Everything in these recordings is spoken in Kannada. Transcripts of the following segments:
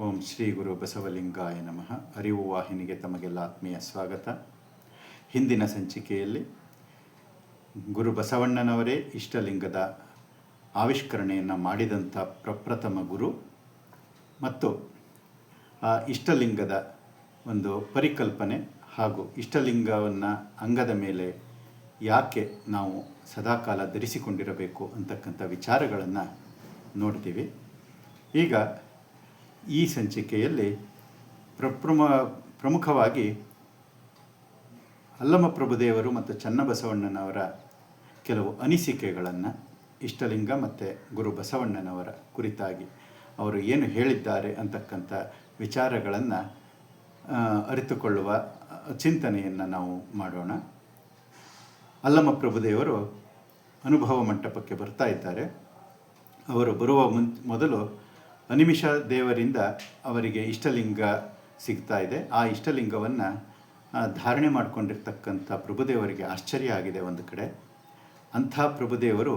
ಓಂ ಶ್ರೀ ಗುರು ಬಸವಲಿಂಗಾಯ ನಮಃ. ಅರಿವು ವಾಹಿನಿಗೆ ತಮಗೆಲ್ಲ ಆತ್ಮೀಯ ಸ್ವಾಗತ. ಹಿಂದಿನ ಸಂಚಿಕೆಯಲ್ಲಿ ಗುರು ಬಸವಣ್ಣನವರೇ ಇಷ್ಟಲಿಂಗದ ಆವಿಷ್ಕರಣೆಯನ್ನು ಮಾಡಿದಂಥ ಪ್ರಪ್ರಥಮ ಗುರು ಮತ್ತು, ಆ, ಇಷ್ಟಲಿಂಗದ ಒಂದು ಪರಿಕಲ್ಪನೆ ಹಾಗೂ ಇಷ್ಟಲಿಂಗವನ್ನು ಅಂಗದ ಮೇಲೆ ಯಾಕೆ ನಾವು ಸದಾಕಾಲ ಧರಿಸಿಕೊಂಡಿರಬೇಕು ಅಂತಕ್ಕಂಥ ವಿಚಾರಗಳನ್ನು ನೋಡ್ತೀವಿ. ಈಗ ಈ ಸಂಚಿಕೆಯಲ್ಲಿ ಪ್ರಪ್ರಮ, ಪ್ರಮುಖವಾಗಿ ಅಲ್ಲಮ ಪ್ರಭುದೇವರು ಮತ್ತು ಚನ್ನಬಸವಣ್ಣನವರ ಕೆಲವು ಅನಿಸಿಕೆಗಳನ್ನು ಇಷ್ಟಲಿಂಗ ಮತ್ತು ಗುರು ಬಸವಣ್ಣನವರ ಕುರಿತಾಗಿ ಅವರು ಏನು ಹೇಳಿದ್ದಾರೆ ಅಂತಕ್ಕಂಥ ವಿಚಾರಗಳನ್ನು ಅರಿತುಕೊಳ್ಳುವ ಚಿಂತನೆಯನ್ನು ನಾವು ಮಾಡೋಣ. ಅಲ್ಲಮ ಪ್ರಭುದೇವರು ಅನುಭವ ಮಂಟಪಕ್ಕೆ ಬರ್ತಾ ಇದ್ದಾರೆ. ಅವರು ಬರುವ ಮುನ್, ಮೊದಲು ಅನಿಮಿಷ ದೇವರಿಂದ ಅವರಿಗೆ ಇಷ್ಟಲಿಂಗ ಸಿಗ್ತಾ ಇದೆ. ಆ ಇಷ್ಟಲಿಂಗವನ್ನು ಧಾರಣೆ ಮಾಡಿಕೊಂಡಿರ್ತಕ್ಕಂಥ ಪ್ರಭುದೇವರಿಗೆ ಆಶ್ಚರ್ಯ ಆಗಿದೆ ಒಂದು ಕಡೆ. ಅಂಥ ಪ್ರಭುದೇವರು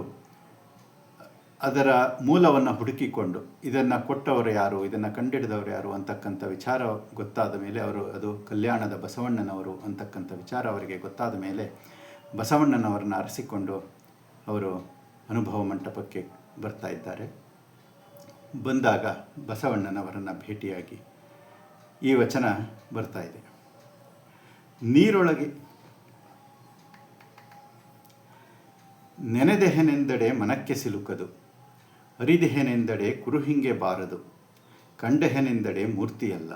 ಅದರ ಮೂಲವನ್ನು ಹುಡುಕಿಕೊಂಡು, ಇದನ್ನು ಕೊಟ್ಟವರು ಯಾರು, ಇದನ್ನು ಕಂಡಿಡಿದವರು ಯಾರು ಅಂತಕ್ಕಂಥ ವಿಚಾರ ಗೊತ್ತಾದ ಮೇಲೆ ಅವರು, ಅದು ಕಲ್ಯಾಣದ ಬಸವಣ್ಣನವರು ಅಂತಕ್ಕಂಥ ವಿಚಾರ ಅವರಿಗೆ ಗೊತ್ತಾದ ಮೇಲೆ ಬಸವಣ್ಣನವರನ್ನು ಅರಸಿಕೊಂಡು ಅವರು ಅನುಭವ ಮಂಟಪಕ್ಕೆ ಬರ್ತಾ ಇದ್ದಾರೆ. ಬಂದಾಗ ಬಸವಣ್ಣನವರನ್ನು ಭೇಟಿಯಾಗಿ ಈ ವಚನ ಬರ್ತಾ ಇದೆ. ನೀರೊಳಗೆ ನೆನೆದೆಹೆನೆಂದಡೆ ಮನಕ್ಕೆ ಸಿಲುಕದು, ಅರಿದೆಹೆನೆಂದೆಡೆ ಕುರುಹಿಂಗೆ ಬಾರದು, ಕಂಡೆಹೆನೆಂದಡೆ ಮೂರ್ತಿಯಲ್ಲ.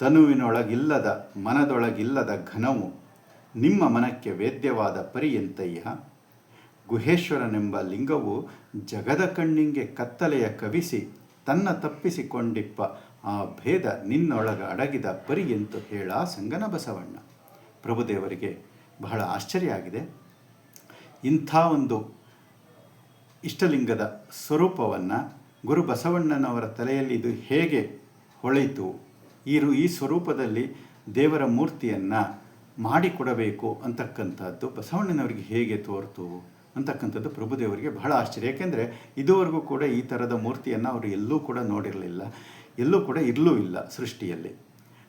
ತನುವಿನೊಳಗಿಲ್ಲದ, ಮನದೊಳಗಿಲ್ಲದ ಘನವು ನಿಮ್ಮ ಮನಕ್ಕೆ ವೇದ್ಯವಾದ ಪರಿಯಂತಯ್ಯ. ಗುಹೇಶ್ವರನೆಂಬ ಲಿಂಗವು ಜಗದ ಕಣ್ಣಿಂಗೆ ಕತ್ತಲೆಯ ಕವಿಸಿ ತನ್ನ ತಪ್ಪಿಸಿಕೊಂಡಿಪ್ಪ ಆ ಭೇದ ನಿನ್ನೊಳಗ ಅಡಗಿದ ಪರಿ ಎಂದು ಹೇಳ ಸಂಗನ ಬಸವಣ್ಣ ಪ್ರಭುದೇವರಿಗೆ ಬಹಳ ಆಶ್ಚರ್ಯ ಆಗಿದೆ ಇಂಥ ಒಂದು ಇಷ್ಟಲಿಂಗದ ಸ್ವರೂಪವನ್ನು ಗುರು ಬಸವಣ್ಣನವರ ತಲೆಯಲ್ಲಿ ಇದು ಹೇಗೆ ಹೊಳೆಯಿತು? ಈ ಈ ಸ್ವರೂಪದಲ್ಲಿ ದೇವರ ಮೂರ್ತಿಯನ್ನು ಮಾಡಿಕೊಡಬೇಕು ಅಂತಕ್ಕಂಥದ್ದು ಬಸವಣ್ಣನವರಿಗೆ ಹೇಗೆ ತೋರ್ತು? ಅಂತಕ್ಕಂಥದ್ದು ಪ್ರಭುದೇವರಿಗೆ ಬಹಳ ಆಶ್ಚರ್ಯ. ಯಾಕೆಂದರೆ ಇದುವರೆಗೂ ಕೂಡ ಈ ಥರದ ಮೂರ್ತಿಯನ್ನು ಅವರು ಎಲ್ಲೂ ಕೂಡ ನೋಡಿರಲಿಲ್ಲ, ಎಲ್ಲೂ ಕೂಡ ಇರಲೂ ಇಲ್ಲ ಸೃಷ್ಟಿಯಲ್ಲಿ.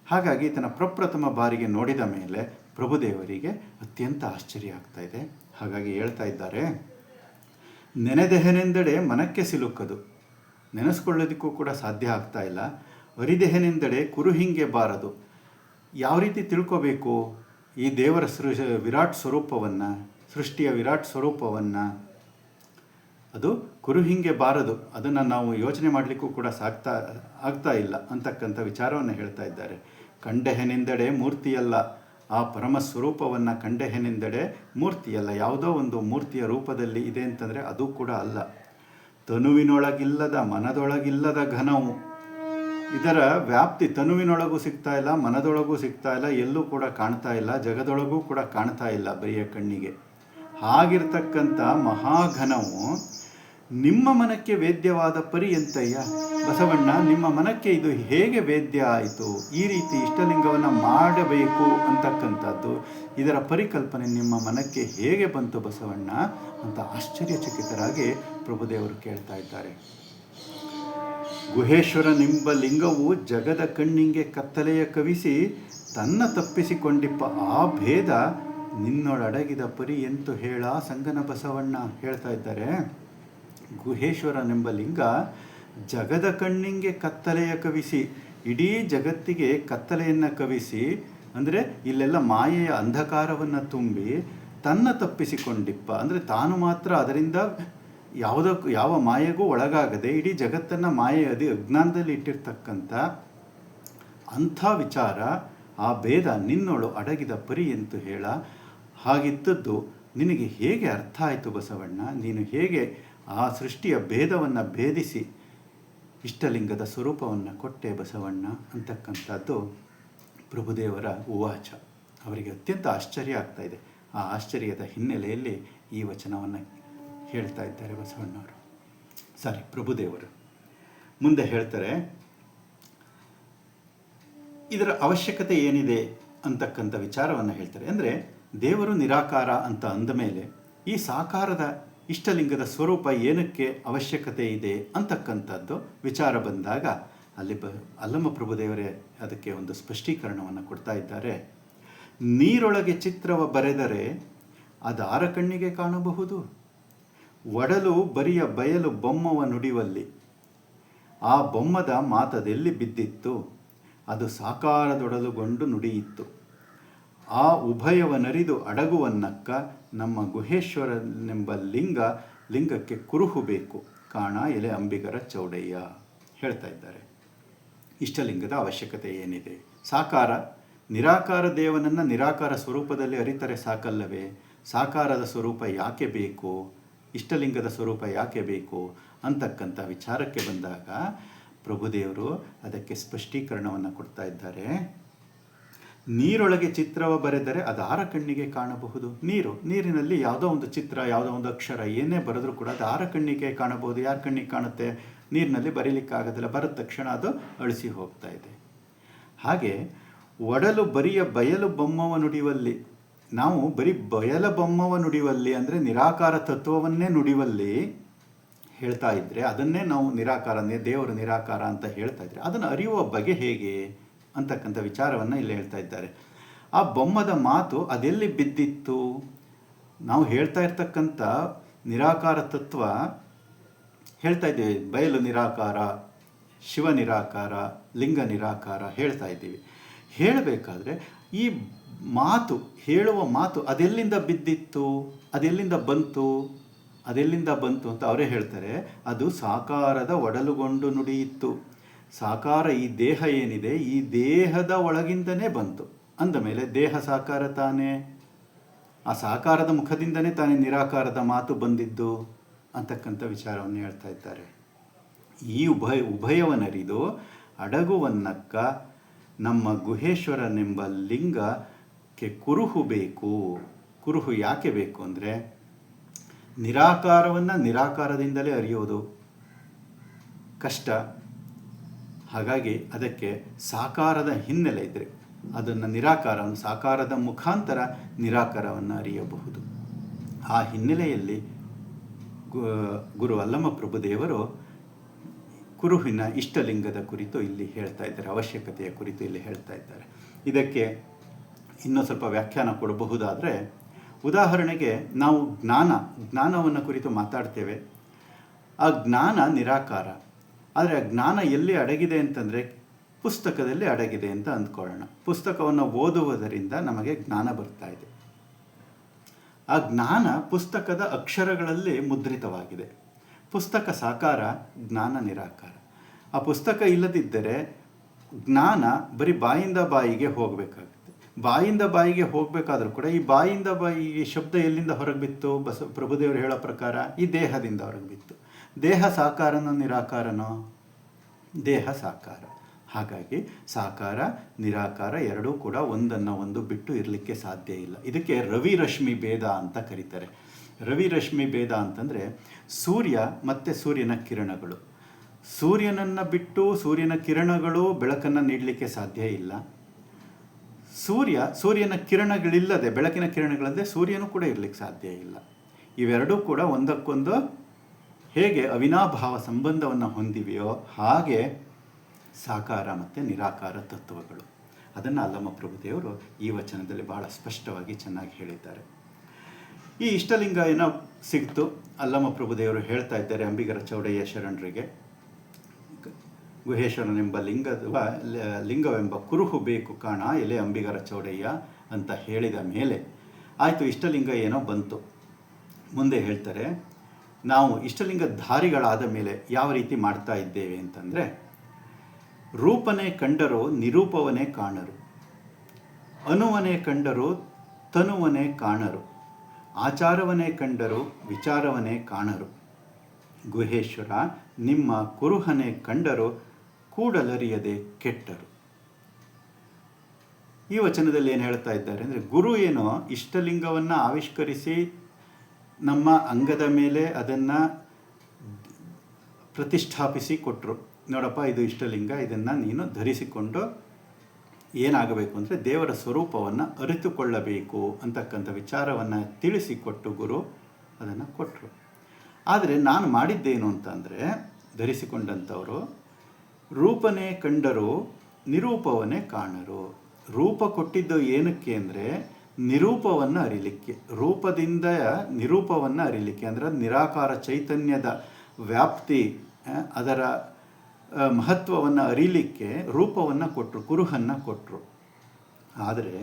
ಹಾಗಾಗಿ ತನ್ನ ಪ್ರಪ್ರಥಮ ಬಾರಿಗೆ ನೋಡಿದ ಮೇಲೆ ಪ್ರಭುದೇವರಿಗೆ ಅತ್ಯಂತ ಆಶ್ಚರ್ಯ ಆಗ್ತಾ ಇದೆ. ಹಾಗಾಗಿ ಹೇಳ್ತಾ ಇದ್ದಾರೆ, ನೆನೆದೆಹನೆಂದೆಡೆ ಮನಕ್ಕೆ ಸಿಲುಕದು. ನೆನೆಸ್ಕೊಳ್ಳೋದಕ್ಕೂ ಕೂಡ ಸಾಧ್ಯ ಆಗ್ತಾ ಇಲ್ಲ. ವರಿದೆಹನೆಂದಡೆ ಕುರು ಹಿಂಗೆ ಬಾರದು. ಯಾವ ರೀತಿ ತಿಳ್ಕೋಬೇಕು? ಈ ದೇವರ ಸೃ ವಿರಾಟ್ ಸ್ವರೂಪವನ್ನು ಸೃಷ್ಟಿಯ ವಿರಾಟ್ ಸ್ವರೂಪವನ್ನು ಅದು ಕುರು ಹಿಂಗೆ ಬಾರದು. ಅದನ್ನು ನಾವು ಯೋಚನೆ ಮಾಡಲಿಕ್ಕೂ ಕೂಡ ಸಾಕ್ತಾ, ಆಗ್ತಾ ಇಲ್ಲ ಅಂತಕ್ಕಂಥ ವಿಚಾರವನ್ನು ಹೇಳ್ತಾ ಇದ್ದಾರೆ. ಕಂಡೆಹೆನೆಂದೆಡೆ ಮೂರ್ತಿಯಲ್ಲ. ಆ ಪರಮ ಸ್ವರೂಪವನ್ನು ಕಂಡೆಹೆನೆಂದೆಡೆ ಮೂರ್ತಿಯಲ್ಲ. ಯಾವುದೋ ಒಂದು ಮೂರ್ತಿಯ ರೂಪದಲ್ಲಿ ಇದೆ ಅಂತಂದರೆ ಅದು ಕೂಡ ಅಲ್ಲ. ತನುವಿನೊಳಗಿಲ್ಲದ, ಮನದೊಳಗಿಲ್ಲದ ಘನವು. ಇದರ ವ್ಯಾಪ್ತಿ ತನುವಿನೊಳಗೂ ಸಿಗ್ತಾ ಇಲ್ಲ, ಮನದೊಳಗೂ ಸಿಗ್ತಾ ಇಲ್ಲ, ಎಲ್ಲೂ ಕೂಡ ಕಾಣ್ತಾ ಇಲ್ಲ, ಜಗದೊಳಗೂ ಕೂಡ ಕಾಣ್ತಾ ಇಲ್ಲ, ಬರಿಯ ಕಣ್ಣಿಗೆ. ಹಾಗಿರ್ತಕ್ಕಂಥ ಮಹಾಘನವು ನಿಮ್ಮ ಮನಕ್ಕೆ ವೇದ್ಯವಾದ ಪರ್ಯಂತಯ್ಯ ಬಸವಣ್ಣ, ನಿಮ್ಮ ಮನಕ್ಕೆ ಇದು ಹೇಗೆ ವೇದ್ಯ ಆಯಿತು? ಈ ರೀತಿ ಇಷ್ಟಲಿಂಗವನ್ನು ಮಾಡಬೇಕು ಅಂತಕ್ಕಂಥದ್ದು, ಇದರ ಪರಿಕಲ್ಪನೆ ನಿಮ್ಮ ಮನಕ್ಕೆ ಹೇಗೆ ಬಂತು ಬಸವಣ್ಣ ಅಂತ ಆಶ್ಚರ್ಯಚಕಿತರಾಗಿ ಪ್ರಭುದೇವರು ಕೇಳ್ತಾ ಇದ್ದಾರೆ. ಗುಹೇಶ್ವರ ನಿಂಬ ಲಿಂಗವು ಜಗದ ಕಣ್ಣಿಂಗೆ ಕತ್ತಲೆಯ ಕವಿಸಿ ತನ್ನ ತಪ್ಪಿಸಿಕೊಂಡಿಪ್ಪ ಆ ಭೇದ ನಿನ್ನೊಳಡಗಿದ ಪರಿ ಎಂತು ಹೇಳ ಸಂಗನ ಬಸವಣ್ಣ ಹೇಳ್ತಾ ಇದ್ದಾರೆ. ಗುಹೇಶ್ವರನೆಂಬ ಲಿಂಗ ಜಗದ ಕಣ್ಣಿಂಗೆ ಕತ್ತಲೆಯ ಕವಿಸಿ, ಇಡೀ ಜಗತ್ತಿಗೆ ಕತ್ತಲೆಯನ್ನು ಕವಿಸಿ, ಅಂದರೆ ಇಲ್ಲೆಲ್ಲ ಮಾಯೆಯ ಅಂಧಕಾರವನ್ನು ತುಂಬಿ ತನ್ನ ತಪ್ಪಿಸಿಕೊಂಡಿಪ್ಪ. ಅಂದರೆ ತಾನು ಮಾತ್ರ ಅದರಿಂದ ಯಾವುದಕ್ಕೂ ಯಾವ ಮಾಯೆಗೂ ಒಳಗಾಗದೆ ಇಡೀ ಜಗತ್ತನ್ನು ಮಾಯೆ ಅದೇ ಅಜ್ಞಾನದಲ್ಲಿ ಇಟ್ಟಿರ್ತಕ್ಕಂಥ ಅಂಥ ವಿಚಾರ, ಆ ಭೇದ ನಿನ್ನೊಳು ಅಡಗಿದ ಪರಿ ಎಂದು ಹೇಳ ಹಾಗಿದ್ದದ್ದು ನಿನಗೆ ಹೇಗೆ ಅರ್ಥ ಆಯಿತು ಬಸವಣ್ಣ? ನೀನು ಹೇಗೆ ಆ ಸೃಷ್ಟಿಯ ಭೇದವನ್ನು ಭೇದಿಸಿ ಇಷ್ಟಲಿಂಗದ ಸ್ವರೂಪವನ್ನು ಕೊಟ್ಟೆ ಬಸವಣ್ಣ? ಅಂತಕ್ಕಂಥದ್ದು ಪ್ರಭುದೇವರ ಉವಾಚ. ಅವರಿಗೆ ಅತ್ಯಂತ ಆಶ್ಚರ್ಯ ಆಗ್ತಾ ಇದೆ. ಆ ಆಶ್ಚರ್ಯದ ಹಿನ್ನೆಲೆಯಲ್ಲಿ ಈ ವಚನವನ್ನು ಹೇಳ್ತಾ ಇದ್ದಾರೆ ಬಸವಣ್ಣವರು. ಸಾರಿ, ಪ್ರಭುದೇವರು. ಮುಂದೆ ಹೇಳ್ತಾರೆ, ಇದರ ಅವಶ್ಯಕತೆ ಏನಿದೆ ಅಂತಕ್ಕಂಥ ವಿಚಾರವನ್ನು ಹೇಳ್ತಾರೆ. ಅಂದರೆ ದೇವರು ನಿರಾಕಾರ ಅಂತ ಅಂದ ಮೇಲೆ ಈ ಸಾಕಾರದ ಇಷ್ಟಲಿಂಗದ ಸ್ವರೂಪ ಏನಕ್ಕೆ ಅವಶ್ಯಕತೆ ಇದೆ ಅಂತಕ್ಕಂಥದ್ದು ವಿಚಾರ ಬಂದಾಗ ಅಲ್ಲಿ ಬ ಅಲ್ಲಮ್ಮ ಪ್ರಭುದೇವರೇ ಅದಕ್ಕೆ ಒಂದು ಸ್ಪಷ್ಟೀಕರಣವನ್ನು ಕೊಡ್ತಾ ಇದ್ದಾರೆ. ನೀರೊಳಗೆ ಚಿತ್ರವ ಬರೆದರೆ ಅದು ಆರ ಕಣ್ಣಿಗೆ ಕಾಣಬಹುದು. ಒಡಲು ಬರಿಯ ಬಯಲು ಬೊಮ್ಮವ ನುಡಿವಲ್ಲಿ. ಆ ಬೊಮ್ಮದ ಮಾತದೆಲ್ಲಿ ಬಿದ್ದಿತ್ತು? ಅದು ಸಾಕಾರದೊಡಲುಗೊಂಡು ನುಡಿಯಿತ್ತು. ಆ ಉಭಯವನರಿದು ಅಡಗುವನ್ನಕ್ಕ ನಮ್ಮ ಗುಹೇಶ್ವರನೆಂಬ ಲಿಂಗ ಲಿಂಗಕ್ಕೆ ಕುರುಹು ಬೇಕು ಕಾಣ ಎಲೆ ಅಂಬಿಗರ ಚೌಡಯ್ಯ ಹೇಳ್ತಾ ಇದ್ದಾರೆ. ಇಷ್ಟಲಿಂಗದ ಅವಶ್ಯಕತೆ ಏನಿದೆ? ಸಾಕಾರ. ನಿರಾಕಾರ ದೇವನನ್ನು ನಿರಾಕಾರ ಸ್ವರೂಪದಲ್ಲಿ ಅರಿತರೆ ಸಾಕಲ್ಲವೇ? ಸಾಕಾರದ ಸ್ವರೂಪ ಯಾಕೆ ಬೇಕು? ಇಷ್ಟಲಿಂಗದ ಸ್ವರೂಪ ಯಾಕೆ ಬೇಕು? ಅಂತಕ್ಕಂಥ ವಿಚಾರಕ್ಕೆ ಬಂದಾಗ ಪ್ರಭುದೇವರು ಅದಕ್ಕೆ ಸ್ಪಷ್ಟೀಕರಣವನ್ನು ಕೊಡ್ತಾ ಇದ್ದಾರೆ. ನೀರೊಳಗೆ ಚಿತ್ರವ ಬರೆದರೆ ಅದು ಆರ ಕಣ್ಣಿಗೆ ಕಾಣಬಹುದು. ನೀರು, ನೀರಿನಲ್ಲಿ ಯಾವುದೋ ಒಂದು ಚಿತ್ರ, ಯಾವುದೋ ಒಂದು ಅಕ್ಷರ, ಏನೇ ಬರೆದ್ರೂ ಕೂಡ ಅದು ಆರ ಕಣ್ಣಿಗೆ ಕಾಣಬಹುದು. ಯಾರ ಕಣ್ಣಿಗೆ ಕಾಣುತ್ತೆ? ನೀರಿನಲ್ಲಿ ಬರೀಲಿಕ್ಕಾಗೋದಿಲ್ಲ, ಬರದ ತಕ್ಷಣ ಅದು ಅಳಿಸಿ ಹೋಗ್ತಾ ಇದೆ. ಹಾಗೆ ಒಡಲು ಬರಿಯ ಬಯಲು ಬೊಮ್ಮವ ನುಡಿಯುವಲ್ಲಿ ನಾವು ಬರೀ ಬಯಲ ಬೊಮ್ಮವ ನುಡಿಯುವಲ್ಲಿ ಅಂದರೆ ನಿರಾಕಾರ ತತ್ವವನ್ನೇ ನುಡಿಯುವಲ್ಲಿ ಹೇಳ್ತಾ ಇದ್ದರೆ ಅದನ್ನೇ ನಾವು ನಿರಾಕಾರ ದೇವರು ನಿರಾಕಾರ ಅಂತ ಹೇಳ್ತಾ ಇದ್ರೆ ಅದನ್ನು ಅರಿಯುವ ಬಗೆ ಹೇಗೆ? ಅಂತಕ್ಕಂಥ ವಿಚಾರವನ್ನು ಇಲ್ಲಿ ಹೇಳ್ತಾ ಇದ್ದಾರೆ. ಆ ಬೊಮ್ಮದ ಮಾತು ಅದೆಲ್ಲಿ ಬಿದ್ದಿತ್ತು? ನಾವು ಹೇಳ್ತಾ ಇರ್ತಕ್ಕಂಥ ನಿರಾಕಾರ ತತ್ವ ಹೇಳ್ತಾ ಇದ್ದೀವಿ. ಬಯಲು ನಿರಾಕಾರ, ಶಿವ ನಿರಾಕಾರ, ಲಿಂಗ ನಿರಾಕಾರ ಹೇಳ್ತಾ ಇದ್ದೀವಿ. ಹೇಳಬೇಕಾದ್ರೆ ಈ ಮಾತು, ಹೇಳುವ ಮಾತು ಅದೆಲ್ಲಿಂದ ಬಿದ್ದಿತ್ತು? ಅದೆಲ್ಲಿಂದ ಬಂತು? ಅದೆಲ್ಲಿಂದ ಬಂತು ಅಂತ ಅವರೇ ಹೇಳ್ತಾರೆ. ಅದು ಸಾಕಾರದ ಒಡಲುಗೊಂಡು ನುಡಿಯಿತ್ತು. ಸಾಕಾರ ಈ ದೇಹ ಏನಿದೆ, ಈ ದೇಹದ ಒಳಗಿಂದನೇ ಬಂತು. ಅಂದ ಮೇಲೆ ದೇಹ ಸಾಕಾರ ತಾನೇ? ಆ ಸಾಕಾರದ ಮುಖದಿಂದನೇ ತಾನೇ ನಿರಾಕಾರದ ಮಾತು ಬಂದಿದ್ದು? ಅಂತಕ್ಕಂಥ ವಿಚಾರವನ್ನು ಹೇಳ್ತಾ ಇದ್ದಾರೆ. ಈ ಉಭಯ, ಉಭಯವನರಿದು ಅಡಗುವನ್ನಕ್ಕ ನಮ್ಮ ಗುಹೇಶ್ವರನೆಂಬ ಲಿಂಗಕ್ಕೆ ಕುರುಹು ಬೇಕು. ಕುರುಹು ಯಾಕೆ ಬೇಕು ಅಂದರೆ, ನಿರಾಕಾರವನ್ನು ನಿರಾಕಾರದಿಂದಲೇ ಅರಿಯೋದು. ಕಷ್ಟ. ಹಾಗಾಗಿ ಅದಕ್ಕೆ ಸಾಕಾರದ ಹಿನ್ನೆಲೆ ಇದ್ದರೆ ಅದನ್ನು ನಿರಾಕಾರವನ್ನು ಸಾಕಾರದ ಮುಖಾಂತರ ನಿರಾಕಾರವನ್ನು ಅರಿಯಬಹುದು. ಆ ಹಿನ್ನೆಲೆಯಲ್ಲಿ ಗುರು ಅಲ್ಲಮ ಪ್ರಭುದೇವರು ಕುರುಹಿನ ಇಷ್ಟಲಿಂಗದ ಕುರಿತು ಇಲ್ಲಿ ಹೇಳ್ತಾ ಇದ್ದಾರೆ, ಅವಶ್ಯಕತೆಯ ಕುರಿತು ಇಲ್ಲಿ ಹೇಳ್ತಾ ಇದ್ದಾರೆ. ಇದಕ್ಕೆ ಇನ್ನೂ ಸ್ವಲ್ಪ ವ್ಯಾಖ್ಯಾನ ಕೊಡಬಹುದಾದರೆ, ಉದಾಹರಣೆಗೆ ನಾವು ಜ್ಞಾನ, ಜ್ಞಾನವನ್ನು ಕುರಿತು ಮಾತಾಡ್ತೇವೆ. ಆ ಜ್ಞಾನ ನಿರಾಕಾರ. ಆದರೆ ಆ ಜ್ಞಾನ ಎಲ್ಲಿ ಅಡಗಿದೆ ಅಂತಂದರೆ ಪುಸ್ತಕದಲ್ಲಿ ಅಡಗಿದೆ ಅಂತ ಅಂದ್ಕೊಳ್ಳೋಣ. ಪುಸ್ತಕವನ್ನು ಓದುವುದರಿಂದ ನಮಗೆ ಜ್ಞಾನ ಬರ್ತಾ ಇದೆ. ಆ ಜ್ಞಾನ ಪುಸ್ತಕದ ಅಕ್ಷರಗಳಲ್ಲಿ ಮುದ್ರಿತವಾಗಿದೆ. ಪುಸ್ತಕ ಸಾಕಾರ, ಜ್ಞಾನ ನಿರಾಕಾರ. ಆ ಪುಸ್ತಕ ಇಲ್ಲದಿದ್ದರೆ ಜ್ಞಾನ ಬರೀ ಬಾಯಿಂದ ಬಾಯಿಗೆ ಹೋಗಬೇಕಾಗುತ್ತೆ. ಬಾಯಿಂದ ಬಾಯಿಗೆ ಹೋಗಬೇಕಾದ್ರೂ ಕೂಡ ಈ ಬಾಯಿಂದ ಬಾಯಿಗೆ ಶಬ್ದ ಎಲ್ಲಿಂದ ಹೊರಗೆ ಬಿತ್ತು? ಬಸ ಪ್ರಭುದೇವರು ಹೇಳೋ ಪ್ರಕಾರ ಈ ದೇಹದಿಂದ ಹೊರಗೆ ಬಿತ್ತು. ದೇಹ ಸಾಕಾರನೋ ನಿರಾಕಾರನೋ? ದೇಹ ಸಾಕಾರ. ಹಾಗಾಗಿ ಸಾಕಾರ, ನಿರಾಕಾರ ಎರಡೂ ಕೂಡ ಒಂದನ್ನು ಒಂದು ಬಿಟ್ಟು ಇರಲಿಕ್ಕೆ ಸಾಧ್ಯ ಇಲ್ಲ. ಇದಕ್ಕೆ ರವಿ ರಶ್ಮಿ ಭೇದ ಅಂತ ಕರೀತಾರೆ. ರವಿ ರಶ್ಮಿ ಭೇದ ಅಂತಂದರೆ ಸೂರ್ಯ ಮತ್ತು ಸೂರ್ಯನ ಕಿರಣಗಳು. ಸೂರ್ಯನನ್ನು ಬಿಟ್ಟು ಸೂರ್ಯನ ಕಿರಣಗಳು ಬೆಳಕನ್ನು ನೀಡಲಿಕ್ಕೆ ಸಾಧ್ಯ ಇಲ್ಲ. ಸೂರ್ಯ ಸೂರ್ಯನ ಕಿರಣಗಳಿಲ್ಲದೆ ಬೆಳಕಿನ ಕಿರಣಗಳಲ್ಲದೆ ಸೂರ್ಯನೂ ಕೂಡ ಇರಲಿಕ್ಕೆ ಸಾಧ್ಯ ಇಲ್ಲ. ಇವೆರಡೂ ಕೂಡ ಒಂದಕ್ಕೊಂದು ಹೇಗೆ ಅವಿನಾಭಾವ ಸಂಬಂಧವನ್ನು ಹೊಂದಿವೆಯೋ ಹಾಗೆ ಸಾಕಾರ ಮತ್ತು ನಿರಾಕಾರ ತತ್ವಗಳು. ಅದನ್ನು ಅಲ್ಲಮ್ಮ ಪ್ರಭುದೇವರು ಈ ವಚನದಲ್ಲಿ ಬಹಳ ಸ್ಪಷ್ಟವಾಗಿ ಚೆನ್ನಾಗಿ ಹೇಳಿದ್ದಾರೆ. ಈ ಇಷ್ಟಲಿಂಗ ಏನೋ ಸಿಕ್ತು ಅಲ್ಲಮ್ಮ ಪ್ರಭುದೇವರು ಹೇಳ್ತಾ ಇದ್ದಾರೆ ಅಂಬಿಗರ ಚೌಡಯ್ಯ ಶರಣರಿಗೆ. ಗುಹೇಶ್ವರನೆಂಬ ಲಿಂಗದ ಲಿಂಗವೆಂಬ ಕುರುಹು ಬೇಕು ಕಾಣ, ಎಲೆ ಅಂಬಿಗರ ಚೌಡಯ್ಯ ಅಂತ ಹೇಳಿದ ಮೇಲೆ ಆಯಿತು, ಇಷ್ಟಲಿಂಗ ಏನೋ ಬಂತು. ಮುಂದೆ ಹೇಳ್ತಾರೆ ನಾವು ಇಷ್ಟಲಿಂಗ ಧಾರಿಗಳಾದ ಮೇಲೆ ಯಾವ ರೀತಿ ಮಾಡ್ತಾ ಇದ್ದೇವೆ ಅಂತಂದರೆ, ರೂಪನೇ ಕಂಡರು ನಿರೂಪವನೇ ಕಾಣರು. ಅನುವನೇ ಕಂಡರು ತನುವನೇ ಕಾಣರು. ಆಚಾರವನೇ ಕಂಡರು ವಿಚಾರವನೇ ಕಾಣರು. ಗುಹೇಶ್ವರ, ನಿಮ್ಮ ಕುರುಹನೆ ಕಂಡರು ಕೂಡಲರಿಯದೆ ಕೆಟ್ಟರು. ಈ ವಚನದಲ್ಲಿ ಏನು ಹೇಳ್ತಾ ಇದ್ದಾರೆ ಅಂದರೆ, ಗುರು ಏನೋ ಇಷ್ಟಲಿಂಗವನ್ನು ಆವಿಷ್ಕರಿಸಿ ನಮ್ಮ ಅಂಗದ ಮೇಲೆ ಅದನ್ನು ಪ್ರತಿಷ್ಠಾಪಿಸಿ ಕೊಟ್ಟರು ನೋಡಪ್ಪ, ಇದು ಇಷ್ಟಲಿಂಗ, ಇದನ್ನು ನೀನು ಧರಿಸಿಕೊಂಡು ಏನಾಗಬೇಕು ಅಂದರೆ ದೇವರ ಸ್ವರೂಪವನ್ನು ಅರಿತುಕೊಳ್ಳಬೇಕು ಅಂತಕ್ಕಂಥ ವಿಚಾರವನ್ನು ತಿಳಿಸಿಕೊಟ್ಟು ಗುರು ಅದನ್ನು ಕೊಟ್ಟರು ಆದರೆ ನಾನು ಮಾಡಿದ್ದೇನು ಅಂತಂದರೆ ಧರಿಸಿಕೊಂಡಂಥವರು, ರೂಪನೇ ಕಂಡರು ನಿರೂಪವನ್ನೇ ಕಾಣರು. ರೂಪ ಕೊಟ್ಟಿದ್ದು ಏನಕ್ಕೆ ಅಂದರೆ ನಿರೂಪವನ್ನು ಅರಿಲಿಕ್ಕೆ, ರೂಪದಿಂದ ನಿರೂಪವನ್ನು ಅರಿಲಿಕ್ಕೆ, ಅಂದರೆ ನಿರಾಕಾರ ಚೈತನ್ಯದ ವ್ಯಾಪ್ತಿ ಅದರ ಮಹತ್ವವನ್ನು ಅರಿಲಿಕ್ಕೆ ರೂಪವನ್ನು ಕೊಟ್ಟರು ಕುರುಹನ್ನು ಕೊಟ್ಟರು ಆದರೆ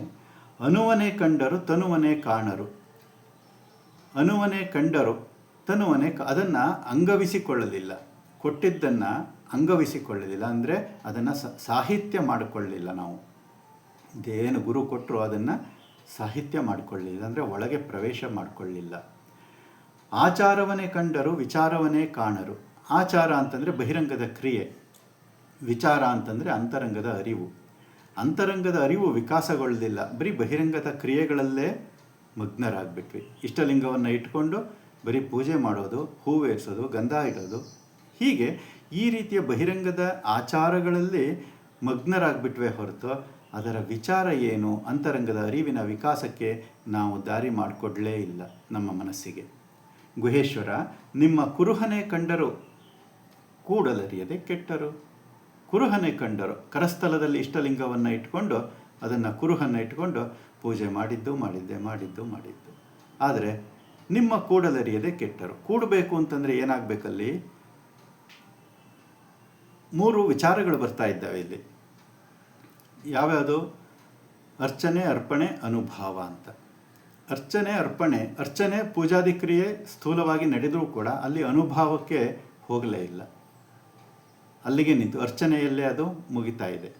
ಅನುವನೇ ಕಂಡರು, ತನುವನೇ ಕಾಣರು. ಅನುವನೇ ಕಂಡರು, ತನುವನೇ ಅದನ್ನು ಅಂಗವಿಸಿಕೊಳ್ಳಲಿಲ್ಲ. ಕೊಟ್ಟಿದ್ದನ್ನು ಅಂಗವಿಸಿಕೊಳ್ಳಲಿಲ್ಲ, ಅಂದರೆ ಅದನ್ನು ಸಾಹಿತ್ಯ ಮಾಡಿಕೊಳ್ಳಲಿಲ್ಲ ನಾವು. ಇದೇನು ಗುರು ಕೊಟ್ಟರು ಅದನ್ನು ಸಾಹಿತ್ಯ ಮಾಡಿಕೊಳ್ಳಲಿಲ್ಲ, ಅಂದರೆ ಒಳಗೆ ಪ್ರವೇಶ ಮಾಡಿಕೊಳ್ಳಲಿಲ್ಲ. ಆಚಾರವನ್ನೇ ಕಂಡರು, ವಿಚಾರವನ್ನೇ ಕಾಣರು. ಆಚಾರ ಅಂತಂದರೆ ಬಹಿರಂಗದ ಕ್ರಿಯೆ. ವಿಚಾರ ಅಂತಂದರೆ ಅಂತರಂಗದ ಅರಿವು. ಅಂತರಂಗದ ಅರಿವು ವಿಕಾಸಗೊಳ್ಳಲಿಲ್ಲ ಬರೀ ಬಹಿರಂಗದ ಕ್ರಿಯೆಗಳಲ್ಲೇ ಮಗ್ನರಾಗ್ಬಿಟ್ವಿ. ಇಷ್ಟಲಿಂಗವನ್ನು ಇಟ್ಕೊಂಡು ಬರೀ ಪೂಜೆ ಮಾಡೋದು ಹೂವೇರಿಸೋದು ಗಂಧ ಇಡೋದು. ಹೀಗೆ ಈ ರೀತಿಯ ಬಹಿರಂಗದ ಆಚಾರಗಳಲ್ಲಿ ಮಗ್ನರಾಗ್ಬಿಟ್ವೆ ಹೊರತು ಅದರ ವಿಚಾರ ಏನು ಅಂತರಂಗದ ಅರಿವಿನ ವಿಕಾಸಕ್ಕೆ ನಾವು ದಾರಿ ಮಾಡಿಕೊಡಲೇ ಇಲ್ಲ ನಮ್ಮ ಮನಸ್ಸಿಗೆ. ಗುಹೇಶ್ವರ, ನಿಮ್ಮ ಕುರುಹನೆ ಕಂಡರು, ಕೂಡಲರಿಯದೆ ಕೆಟ್ಟರು. ಕುರುಹನೆ ಕಂಡರು, ಕರಸ್ಥಲದಲ್ಲಿ ಇಷ್ಟಲಿಂಗವನ್ನು ಇಟ್ಕೊಂಡು, ಅದನ್ನು ಕುರುಹನ್ನು ಇಟ್ಕೊಂಡು ಪೂಜೆ ಮಾಡಿದ್ದು, ಮಾಡಿದ್ದೆ, ಮಾಡಿದ್ದು ಮಾಡಿದ್ದು. ಆದರೆ, ನಿಮ್ಮ ಕೂಡಲರಿಯದೆ ಕೆಟ್ಟರು. ಕೂಡಬೇಕು ಅಂತಂದರೆ ಏನಾಗಬೇಕಲ್ಲಿ? ಮೂರು ವಿಚಾರಗಳು ಬರ್ತಾ ಇದ್ದಾವೆ ಇಲ್ಲಿ. ಯಾವ್ಯಾವುದು? ಅರ್ಚನೆ, ಅರ್ಪಣೆ, ಅನುಭಾವ ಅಂತ. ಅರ್ಚನೆ, ಅರ್ಪಣೆ, ಅರ್ಚನೆ ಪೂಜಾದಿ ಕ್ರಿಯೆ ಸ್ಥೂಲವಾಗಿ ನಡೆದರೂ ಕೂಡ ಅಲ್ಲಿ ಅನುಭಾವಕ್ಕೆ ಹೋಗಲೇ ಇಲ್ಲ. ಅಲ್ಲಿಗೆ ನಿಂತು ಅರ್ಚನೆಯಲ್ಲೇ ಅದು ಮುಗಿತಾ ಇದೆ.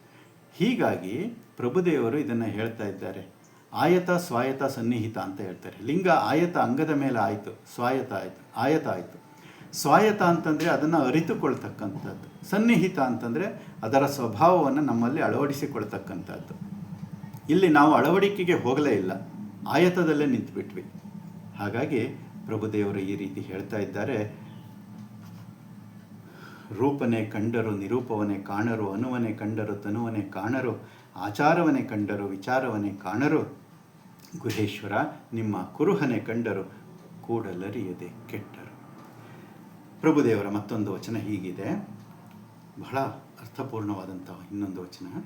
ಹೀಗಾಗಿ ಪ್ರಭುದೇವರು ಇದನ್ನು ಹೇಳ್ತಾ ಇದ್ದಾರೆ. ಆಯತ, ಸ್ವಾಯತ, ಸನ್ನಿಹಿತ ಅಂತ ಹೇಳ್ತಾರೆ. ಲಿಂಗ ಆಯತ ಅಂಗದ ಮೇಲೆ ಆಯಿತು. ಸ್ವಾಯತ ಆಯಿತು. ಆಯತ ಆಯಿತು. ಸ್ವಾಯತ ಅಂತಂದರೆ ಅದನ್ನು ಅರಿತುಕೊಳ್ತಕ್ಕಂಥದ್ದು. ಸನ್ನಿಹಿತ ಅಂತಂದರೆ ಅದರ ಸ್ವಭಾವವನ್ನು ನಮ್ಮಲ್ಲಿ ಅಳವಡಿಸಿಕೊಳ್ತಕ್ಕಂಥದ್ದು. ಇಲ್ಲಿ ನಾವು ಅಳವಡಿಕೆಗೆ ಹೋಗಲೇ ಇಲ್ಲ ಆಯತದಲ್ಲೇ ನಿಂತುಬಿಟ್ವಿ. ಹಾಗಾಗಿ ಪ್ರಭುದೇವರು ಈ ರೀತಿ ಹೇಳ್ತಾ ಇದ್ದಾರೆ. ರೂಪನೆ ಕಂಡರು, ನಿರೂಪವನೇ ಕಾಣರು, ಅನುವನೆ ಕಂಡರು, ತನುವನೆ ಕಾಣರು, ಆಚಾರವನೇ ಕಂಡರು, ವಿಚಾರವನೇ ಕಾಣರು. ಗುಹೇಶ್ವರ, ನಿಮ್ಮ ಕುರುಹನೆ ಕಂಡರು, ಕೂಡಲರಿಯದೆ ಕೆಟ್ಟರು. ಪ್ರಭುದೇವರ ಮತ್ತೊಂದು ವಚನ ಹೀಗಿದೆ. ಬಹಳ ಅರ್ಥಪೂರ್ಣವಾದಂತಹ ಇನ್ನೊಂದು ವಚನ.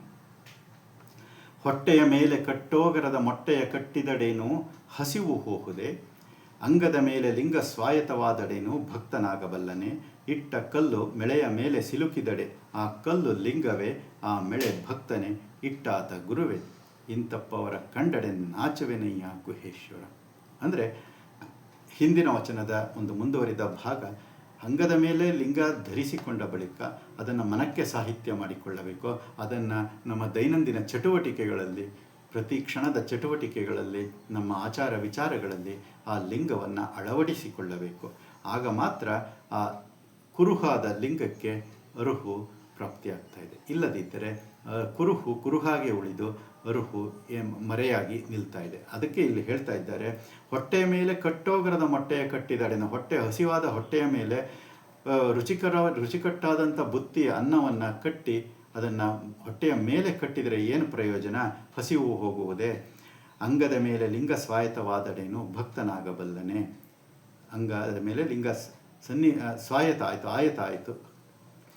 ಹೊಟ್ಟೆಯ ಮೇಲೆ ಕಟ್ಟೋಗರದ ಮೊಟ್ಟೆಯ ಕಟ್ಟಿದಡೇನು? ಹಸಿವು ಹೋಗುದೆ ಅಂಗದ ಮೇಲೆ ಲಿಂಗ ಸ್ವಾಯತವಾದಡೇನು ಭಕ್ತನಾಗಬಲ್ಲನೆ. ಇಟ್ಟ ಕಲ್ಲು ಮೆಳೆಯ ಮೇಲೆ ಸಿಲುಕಿದಡೆ. ಆ ಕಲ್ಲು ಲಿಂಗವೇ, ಆ ಮೆಳೆ ಭಕ್ತನೇ. ಇಟ್ಟಾತ ಗುರುವೇ. ಇಂತಪ್ಪವರ ಕಂಡಡೆ ನಾಚವೆನಯ್ಯ ಗುಹೇಶ್ವರ. ಅಂದರೆ ಹಿಂದಿನ ವಚನದ ಒಂದು ಮುಂದುವರಿದ ಭಾಗ ಅಂಗದ ಮೇಲೆ ಲಿಂಗ ಧರಿಸಿಕೊಂಡ ಬಳಿಕ ಅದನ್ನು ಮನಕ್ಕೆ ಸಾಹಿತ್ಯ ಮಾಡಿಕೊಳ್ಳಬೇಕು. ಅದನ್ನು ನಮ್ಮ ದೈನಂದಿನ ಚಟುವಟಿಕೆಗಳಲ್ಲಿ, ಪ್ರತಿ ಕ್ಷಣದ ಚಟುವಟಿಕೆಗಳಲ್ಲಿ, ನಮ್ಮ ಆಚಾರ ವಿಚಾರಗಳಲ್ಲಿ ಆ ಲಿಂಗವನ್ನು ಅಳವಡಿಸಿಕೊಳ್ಳಬೇಕು. ಆಗ ಮಾತ್ರ ಆ ಕುರುಹಾದ ಲಿಂಗಕ್ಕೆ ಅರುಹು ಪ್ರಾಪ್ತಿಯಾಗ್ತಾ ಇದೆ. ಇಲ್ಲದಿದ್ದರೆ ಕುರುಹು ಕುರುಹಾಗೆ ಉಳಿದು ಅರುಹು ಮರೆಯಾಗಿ ನಿಲ್ತಾ ಇದೆ. ಅದಕ್ಕೆ ಇಲ್ಲಿ ಹೇಳ್ತಾ ಇದ್ದಾರೆ, ಹೊಟ್ಟೆಯ ಮೇಲೆ ಕಟ್ಟೋಗರದ ಮೊಟ್ಟೆಯ ಕಟ್ಟಿದಾಡಿನ ಹೊಟ್ಟೆ, ಹಸಿವಾದ ಹೊಟ್ಟೆಯ ಮೇಲೆ ರುಚಿಕರ ರುಚಿಕಟ್ಟಾದಂಥ ಬುತ್ತಿಯ ಅನ್ನವನ್ನು ಕಟ್ಟಿ ಅದನ್ನು ಹೊಟ್ಟೆಯ ಮೇಲೆ ಕಟ್ಟಿದರೆ ಏನು ಪ್ರಯೋಜನ? ಹಸಿವು ಹೋಗುವುದೇ? ಅಂಗದ ಮೇಲೆ ಲಿಂಗ ಸ್ವಾಯತ್ತವಾದಡೇನು ಭಕ್ತನಾಗಬಲ್ಲನೆ. ಅಂಗದ ಮೇಲೆ ಲಿಂಗ ಸನ್ನಿ ಸ್ವಾಯತ ಆಯಿತು ಆಯತ ಆಯಿತು.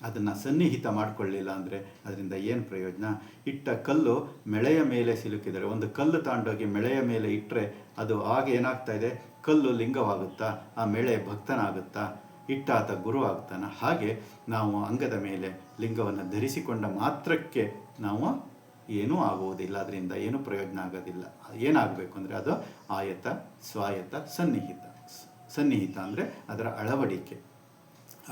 ಅದನ್ನು ಸನ್ನಿಹಿತ ಮಾಡಿಕೊಳ್ಳಿಲ್ಲ ಅಂದರೆ ಅದರಿಂದ ಏನು ಪ್ರಯೋಜನ? ಇಟ್ಟ ಕಲ್ಲು ಮೆಳೆಯ ಮೇಲೆ ಸಿಲುಕಿದರೆ, ಒಂದು ಕಲ್ಲು ತಾಂಡೋಗಿ ಮೆಳೆಯ ಮೇಲೆ ಇಟ್ಟರೆ ಅದು ಆಗ ಏನಾಗ್ತಾ ಇದೆ? ಕಲ್ಲು ಲಿಂಗವಾಗುತ್ತಾ? ಆ ಮೆಳೆ ಭಕ್ತನಾಗುತ್ತಾ? ಇಟ್ಟಾತ ಗುರು ಆಗ್ತಾನ? ಹಾಗೆ ನಾವು ಅಂಗದ ಮೇಲೆ ಲಿಂಗವನ್ನು ಧರಿಸಿಕೊಂಡ ಮಾತ್ರಕ್ಕೆ ನಾವು ಏನೂ ಆಗುವುದಿಲ್ಲ. ಅದರಿಂದ ಏನೂ ಪ್ರಯೋಜನ ಆಗೋದಿಲ್ಲ. ಏನಾಗಬೇಕು ಅಂದರೆ ಅದು ಆಯತ ಸ್ವಾಯತ ಸನ್ನಿಹಿತ. ಸನ್ನಿಹಿತ ಅಂದರೆ ಅದರ ಅಳವಡಿಕೆ.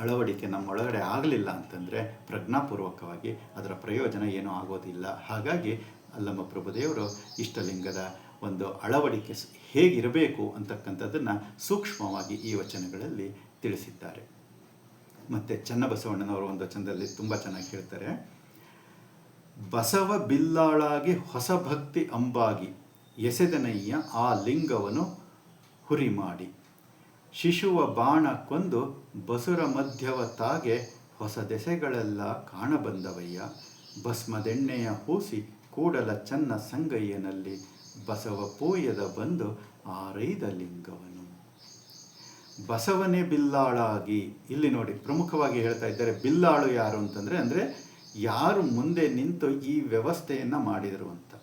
ಅಳವಡಿಕೆ ನಮ್ಮೊಳಗಡೆ ಆಗಲಿಲ್ಲ ಅಂತಂದರೆ ಪ್ರಜ್ಞಾಪೂರ್ವಕವಾಗಿ ಅದರ ಪ್ರಯೋಜನ ಏನೂ ಆಗೋದಿಲ್ಲ. ಹಾಗಾಗಿ ಅಲ್ಲಮ್ಮ ಪ್ರಭುದೇವರು ಇಷ್ಟಲಿಂಗದ ಒಂದು ಅಳವಡಿಕೆ ಹೇಗಿರಬೇಕು ಅಂತಕ್ಕಂಥದ್ದನ್ನು ಸೂಕ್ಷ್ಮವಾಗಿ ಈ ವಚನಗಳಲ್ಲಿ ತಿಳಿಸಿದ್ದಾರೆ. ಮತ್ತು ಚನ್ನಬಸವಣ್ಣನವರು ಒಂದು ವಚನದಲ್ಲಿ ತುಂಬ ಚೆನ್ನಾಗಿ ಹೇಳ್ತಾರೆ, ಬಸವ ಬಿಲ್ಲಾಳಾಗಿ ಹೊಸ ಭಕ್ತಿ ಅಂಬಾಗಿ ಎಸೆದನಯ್ಯ ಆ ಲಿಂಗವನ್ನು ಹುರಿ ಮಾಡಿ ಶಿಶುವ ಬಾಣ ಕೊಂದು ಬಸುರ ಮಧ್ಯವ ತಾಗೆ ಹೊಸ ದೆಸೆಗಳೆಲ್ಲ ಕಾಣಬಂದವಯ್ಯ. ಭಸ್ಮದೆಣ್ಣೆಯ ಹೂಸಿ ಕೂಡಲ ಚನ್ನ ಸಂಗಯ್ಯನಲ್ಲಿ ಬಸವ ಪೂಯದ ಬಂದು ಆರೈದ ಲಿಂಗವನು. ಬಸವನೇ ಬಿಲ್ಲಾಳಾಗಿ, ಇಲ್ಲಿ ನೋಡಿ ಪ್ರಮುಖವಾಗಿ ಹೇಳ್ತಾ ಇದ್ದಾರೆ ಬಿಲ್ಲಾಳು ಯಾರು ಅಂತಂದರೆ, ಅಂದರೆ ಯಾರು ಮುಂದೆ ನಿಂತು ಈ ವ್ಯವಸ್ಥೆಯನ್ನು ಮಾಡಿದರು ಅಂತ.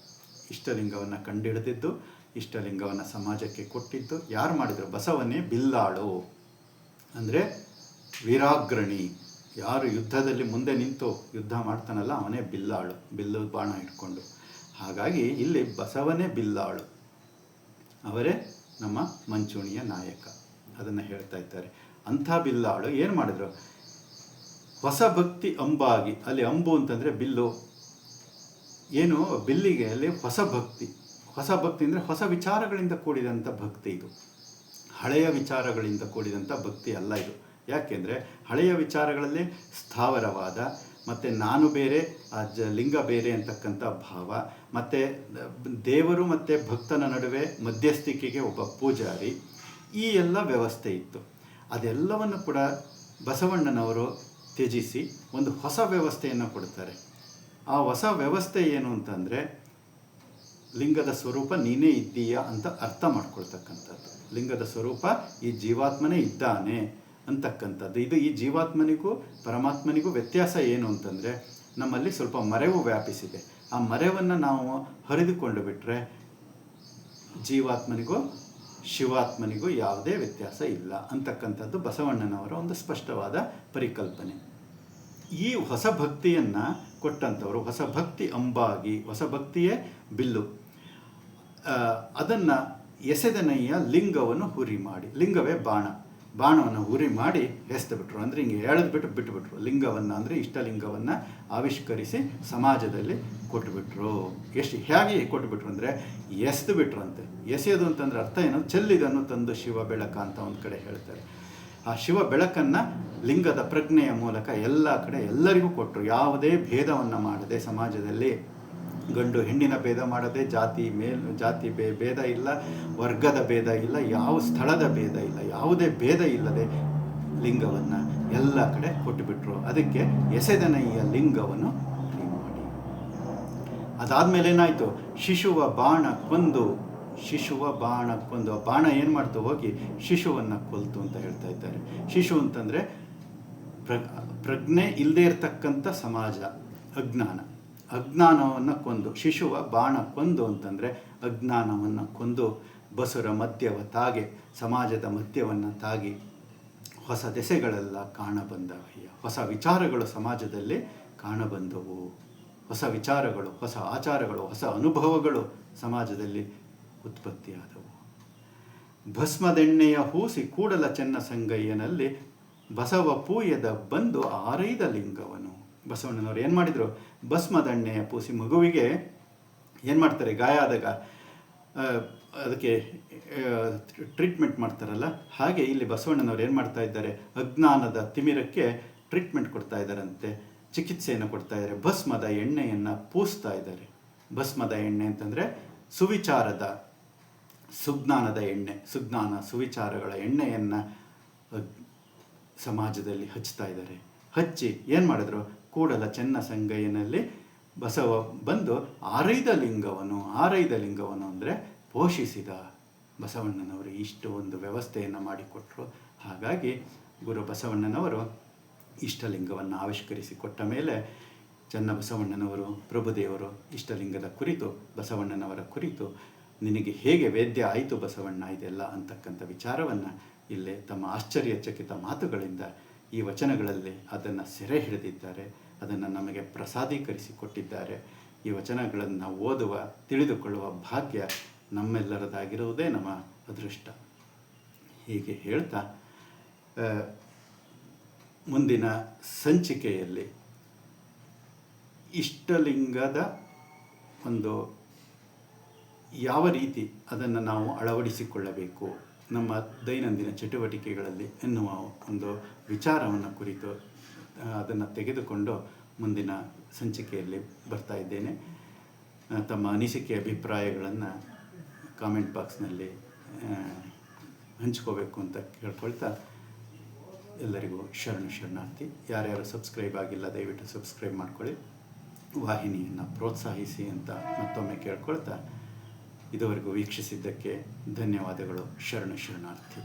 ಇಷ್ಟಲಿಂಗವನ್ನು ಕಂಡುಹಿಡಿದಿದ್ದು ಇಷ್ಟಲಿಂಗವನ್ನು ಸಮಾಜಕ್ಕೆ ಕೊಟ್ಟಿದ್ದು. ಯಾರು ಮಾಡಿದರು? ಬಸವನೇ ಬಿಲ್ಲಾಳು. ಅಂದರೆ ವೀರಾಗ್ರಣಿ. ಯಾರು ಯುದ್ಧದಲ್ಲಿ ಮುಂದೆ ನಿಂತು ಯುದ್ಧ ಮಾಡ್ತಾನಲ್ಲ, ಅವನೇ ಬಿಲ್ಲಾಳು. ಬಿಲ್ಲು ಬಾಣ ಇಟ್ಕೊಂಡು ಹಾಗಾಗಿ ಇಲ್ಲಿ ಬಸವನೇ ಬಿಲ್ಲಾಳು. ಅವರೇ ನಮ್ಮ ಮಂಚೂಣಿಯ ನಾಯಕ. ಅದನ್ನು ಹೇಳ್ತಾ ಇದ್ದಾರೆ. ಅಂಥ ಬಿಲ್ಲಾಳು ಏನು ಮಾಡಿದ್ರು? ಹೊಸ ಭಕ್ತಿ ಅಂಬಾಗಿ. ಅಲ್ಲಿ ಅಂಬು ಅಂತಂದರೆ ಬಿಲ್ಲು. ಏನು? ಬಿಲ್ಲಿಗೆ ಅಲ್ಲಿ ಹೊಸ ಭಕ್ತಿ ಹೊಸ ಭಕ್ತಿ ಅಂದರೆ ಹೊಸ ವಿಚಾರಗಳಿಂದ ಕೂಡಿದಂಥ ಭಕ್ತಿ ಇದು. ಹಳೆಯ ವಿಚಾರಗಳಿಂದ ಕೂಡಿದಂಥ ಭಕ್ತಿ ಅಲ್ಲ ಇದು. ಯಾಕೆಂದರೆ ಹಳೆಯ ವಿಚಾರಗಳಲ್ಲಿ ಸ್ಥಾವರವಾದ, ಮತ್ತು ನಾನು ಬೇರೆ, ಆ ಜ ಲಿಂಗ ಬೇರೆ ಅಂತಕ್ಕಂಥ ಭಾವ, ಮತ್ತು ದೇವರು ಮತ್ತು ಭಕ್ತನ ನಡುವೆ ಮಧ್ಯಸ್ಥಿಕೆಗೆ ಒಬ್ಬ ಪೂಜಾರಿ, ಈ ಎಲ್ಲ ವ್ಯವಸ್ಥೆ ಇತ್ತು. ಅದೆಲ್ಲವನ್ನು ಕೂಡ ಬಸವಣ್ಣನವರು ತ್ಯಜಿಸಿ ಒಂದು ಹೊಸ ವ್ಯವಸ್ಥೆಯನ್ನು ಕೊಡ್ತಾರೆ. ಆ ಹೊಸ ವ್ಯವಸ್ಥೆ ಏನು ಅಂತಂದರೆ ಲಿಂಗದ ಸ್ವರೂಪ ನೀನೇ ಇದ್ದೀಯಾ ಅಂತ ಅರ್ಥ ಮಾಡ್ಕೊಳ್ತಕ್ಕಂಥದ್ದು. ಲಿಂಗದ ಸ್ವರೂಪ ಈ ಜೀವಾತ್ಮನೇ ಇದ್ದಾನೆ ಅಂತಕ್ಕಂಥದ್ದು. ಇದು ಈ ಜೀವಾತ್ಮನಿಗೂ ಪರಮಾತ್ಮನಿಗೂ ವ್ಯತ್ಯಾಸ ಏನು ಅಂತಂದರೆ ನಮ್ಮಲ್ಲಿ ಸ್ವಲ್ಪ ಮರೆವು ವ್ಯಾಪಿಸಿದೆ. ಆ ಮರೆವನ್ನು ನಾವು ಹರಿದುಕೊಂಡು ಬಿಟ್ಟರೆ ಜೀವಾತ್ಮನಿಗೂ ಶಿವಾತ್ಮನಿಗೂ ಯಾವುದೇ ವ್ಯತ್ಯಾಸ ಇಲ್ಲ ಅಂತಕ್ಕಂಥದ್ದು ಬಸವಣ್ಣನವರ ಒಂದು ಸ್ಪಷ್ಟವಾದ ಪರಿಕಲ್ಪನೆ. ಈ ಹೊಸ ಭಕ್ತಿಯನ್ನು ಕೊಟ್ಟಂಥವರು, ಹೊಸ ಭಕ್ತಿ ಅಂಬಾಗಿ, ಹೊಸ ಭಕ್ತಿಯೇ ಬಿಲ್ಲು. ಅದನ್ನು ಎಸೆದನಯ್ಯ ಲಿಂಗವನ್ನು ಹುರಿ ಮಾಡಿ, ಲಿಂಗವೇ ಬಾಣ. ಬಾಣವನ್ನು ಹುರಿ ಮಾಡಿ ಎಸೆದುಬಿಟ್ರು. ಅಂದರೆ ಹಿಂಗೆ ಎಳೆದ್ಬಿಟ್ಟು ಬಿಟ್ಟುಬಿಟ್ರು ಲಿಂಗವನ್ನು ಅಂದರೆ ಇಷ್ಟಲಿಂಗವನ್ನು ಆವಿಷ್ಕರಿಸಿ ಸಮಾಜದಲ್ಲಿ ಕೊಟ್ಟುಬಿಟ್ರು ಎಷ್ಟು ಹೇಗೆ ಕೊಟ್ಟುಬಿಟ್ರು ಅಂದರೆ ಎಸ್ದು ಬಿಟ್ರಂತೆ ಎಸೆಯೋದು ಅಂತಂದ್ರೆ ಅರ್ಥ ಏನು? ಚೆಲ್ಲಿದನ್ನು ತಂದು ಶಿವ ಬೆಳಕ ಅಂತ ಒಂದು ಕಡೆ ಹೇಳ್ತಾರೆ. ಆ ಶಿವ ಬೆಳಕನ್ನು ಲಿಂಗದ ಪ್ರಜ್ಞೆಯ ಮೂಲಕ ಎಲ್ಲ ಕಡೆ ಎಲ್ಲರಿಗೂ ಕೊಟ್ಟರು ಯಾವುದೇ ಭೇದವನ್ನು ಮಾಡದೆ ಸಮಾಜದಲ್ಲಿ. ಗಂಡು ಹೆಣ್ಣಿನ ಭೇದ ಮಾಡದೆ ಜಾತಿ ಮೇಲ್, ಜಾತಿ ಬೇ, ಭೇದ ಇಲ್ಲ, ವರ್ಗದ ಭೇದ ಇಲ್ಲ, ಯಾವ ಸ್ಥಳದ ಭೇದ ಇಲ್ಲ, ಯಾವುದೇ ಭೇದ ಇಲ್ಲದೆ ಲಿಂಗವನ್ನು ಎಲ್ಲ ಕಡೆ ಕೊಟ್ಟುಬಿಟ್ರು. ಅದಕ್ಕೆ ಎಸೆದನಯ್ಯ ಲಿಂಗವನ್ನು ಮಾಡಿ. ಅದಾದಮೇಲೆ ಏನಾಯಿತು? ಶಿಶುವ ಬಾಣ ಕೊಂದು, ಶಿಶುವ ಬಾಣ ಕೊಂದು, ಆ ಬಾಣ ಏನು ಮಾಡ್ತು? ಹೋಗಿ ಶಿಶುವನ್ನು ಕೊಲ್ತು ಅಂತ ಹೇಳ್ತಾ ಇದ್ದಾರೆ. ಶಿಶು ಅಂತಂದರೆ ಪ್ರ, ಪ್ರಜ್ಞೆ ಇಲ್ಲದೆ ಇರತಕ್ಕಂಥ ಸಮಾಜ, ಅಜ್ಞಾನ. ಅಜ್ಞಾನವನ್ನು ಕೊಂದು ಶಿಶುವ ಬಾಣ ಕೊಂದು ಅಂತಂದರೆ ಅಜ್ಞಾನವನ್ನು ಕೊಂದು ಬಸುರ ಮದ್ಯವ ತಾಗೆ, ಸಮಾಜದ ಮದ್ಯವನ್ನು ತಾಗಿ ಹೊಸ ದೆಸೆಗಳೆಲ್ಲ ಕಾಣಬಂದವಯ್ಯ. ಹೊಸ ವಿಚಾರಗಳು ಸಮಾಜದಲ್ಲಿ ಕಾಣಬಂದವು. ಹೊಸ ವಿಚಾರಗಳು, ಹೊಸ ಆಚಾರಗಳು, ಹೊಸ ಅನುಭವಗಳು ಸಮಾಜದಲ್ಲಿ ಉತ್ಪತ್ತಿಯಾದವು. ಭಸ್ಮದೆಣ್ಣೆಯ ಹೂಸಿ ಕೂಡಲ ಚೆನ್ನ ಸಂಗಯ್ಯನಲ್ಲಿ ಬಸವ ಪೂಯದ ಬಂದು ಆರೈದ ಲಿಂಗವನು. ಬಸವಣ್ಣನವರು ಏನು ಮಾಡಿದರು? ಭಸ್ಮದಣ್ಣೆಯ ಪೂಸಿ ಮಗುವಿಗೆ ಏನು ಮಾಡ್ತಾರೆ? ಗಾಯ ಆದಾಗ ಅದಕ್ಕೆ ಟ್ರೀಟ್ಮೆಂಟ್ ಮಾಡ್ತಾರಲ್ಲ? ಹಾಗೆ ಇಲ್ಲಿ ಬಸವಣ್ಣನವರು ಏನು ಮಾಡ್ತಾ ಇದ್ದಾರೆ? ಅಜ್ಞಾನದ ತಿಮಿರಕ್ಕೆ ಟ್ರೀಟ್ಮೆಂಟ್ ಕೊಡ್ತಾ ಇದ್ದಾರಂತೆ. ಚಿಕಿತ್ಸೆಯನ್ನು ಕೊಡ್ತಾ ಇದ್ದಾರೆ. ಭಸ್ಮದ ಎಣ್ಣೆಯನ್ನು ಪೂಸ್ತಾ ಇದ್ದಾರೆ. ಭಸ್ಮದ ಎಣ್ಣೆ ಅಂತಂದರೆ ಸುವಿಚಾರದ, ಸುಜ್ಞಾನದ ಎಣ್ಣೆ, ಸುಜ್ಞಾನ ಸುವಿಚಾರಗಳ ಎಣ್ಣೆಯನ್ನು ಸಮಾಜದಲ್ಲಿ ಹಚ್ತಾ ಇದ್ದಾರೆ. ಹಚ್ಚಿ ಏನು ಮಾಡಿದ್ರು? ಕೂಡಲ ಚೆನ್ನ ಸಂಗಯ್ಯನಲ್ಲಿ ಬಸವ ಬಂದು ಆರೈದ ಲಿಂಗವನು ಆರೈದ ಲಿಂಗವನು ಅಂದರೆ ಪೋಷಿಸಿದ ಬಸವಣ್ಣನವರು ಇಷ್ಟು ಒಂದು ವ್ಯವಸ್ಥೆಯನ್ನು ಮಾಡಿಕೊಟ್ರು. ಹಾಗಾಗಿ ಗುರು ಬಸವಣ್ಣನವರು ಇಷ್ಟಲಿಂಗವನ್ನು ಆವಿಷ್ಕರಿಸಿ ಕೊಟ್ಟ ಮೇಲೆ ಚನ್ನಬಸವಣ್ಣನವರು ಪ್ರಭುದೇವರು ಇಷ್ಟಲಿಂಗದ ಕುರಿತು, ಬಸವಣ್ಣನವರ ಕುರಿತು ನಿನಗೆ ಹೇಗೆ ವೇದ್ಯ ಆಯಿತು ಬಸವಣ್ಣ ಇದೆಲ್ಲ ಅಂತಕ್ಕಂಥ ವಿಚಾರವನ್ನು ಇಲ್ಲೇ ತಮ್ಮ ಆಶ್ಚರ್ಯಚಕಿತ ಮಾತುಗಳಿಂದ ಈ ವಚನಗಳಲ್ಲಿ ಅದನ್ನು ಸೆರೆ ಹಿಡಿದಿದ್ದಾರೆ. ಅದನ್ನು ನಮಗೆ ಪ್ರಸಾದೀಕರಿಸಿ ಕೊಟ್ಟಿದ್ದಾರೆ ಈ ವಚನಗಳನ್ನು ಓದುವ, ತಿಳಿದುಕೊಳ್ಳುವ ಭಾಗ್ಯ ನಮ್ಮೆಲ್ಲರದಾಗಿರುವುದೇ ನಮ್ಮ ಅದೃಷ್ಟ. ಹೀಗೆ ಹೇಳ್ತಾ ಮುಂದಿನ ಸಂಚಿಕೆಯಲ್ಲಿ ಇಷ್ಟಲಿಂಗದ ಒಂದು ಯಾವ ರೀತಿ ಅದನ್ನು ನಾವು ಅಳವಡಿಸಿಕೊಳ್ಳಬೇಕು, ನಮ್ಮ ದೈನಂದಿನ ಚಟುವಟಿಕೆಗಳಲ್ಲಿ ಎನ್ನುವ ಒಂದು ವಿಚಾರವನ್ನು ಕುರಿತು ಅದನ್ನು ತೆಗೆದುಕೊಂಡು ಮುಂದಿನ ಸಂಚಿಕೆಯಲ್ಲಿ ಬರ್ತಾ ಇದ್ದೇನೆ. ತಮ್ಮ ಅನಿಸಿಕೆ ಅಭಿಪ್ರಾಯಗಳನ್ನು ಕಾಮೆಂಟ್ ಬಾಕ್ಸ್ನಲ್ಲಿ ಹಂಚ್ಕೋಬೇಕು ಅಂತ ಕೇಳ್ಕೊಳ್ತಾ ಎಲ್ಲರಿಗೂ ಶರಣು ಶರಣಾರ್ಥಿ. ಯಾರ್ಯಾರು ಸಬ್ಸ್ಕ್ರೈಬ್ ಆಗಿಲ್ಲ, ದಯವಿಟ್ಟು ಸಬ್ಸ್ಕ್ರೈಬ್ ಮಾಡ್ಕೊಳ್ಳಿ. ವಾಹಿನಿಯನ್ನು ಪ್ರೋತ್ಸಾಹಿಸಿ ಅಂತ ಮತ್ತೊಮ್ಮೆ ಕೇಳ್ಕೊಳ್ತಾ ಇದುವರೆಗೂ ವೀಕ್ಷಿಸಿದ್ದಕ್ಕೆ ಧನ್ಯವಾದಗಳು. ಶರಣು ಶರಣಾರ್ಥಿ.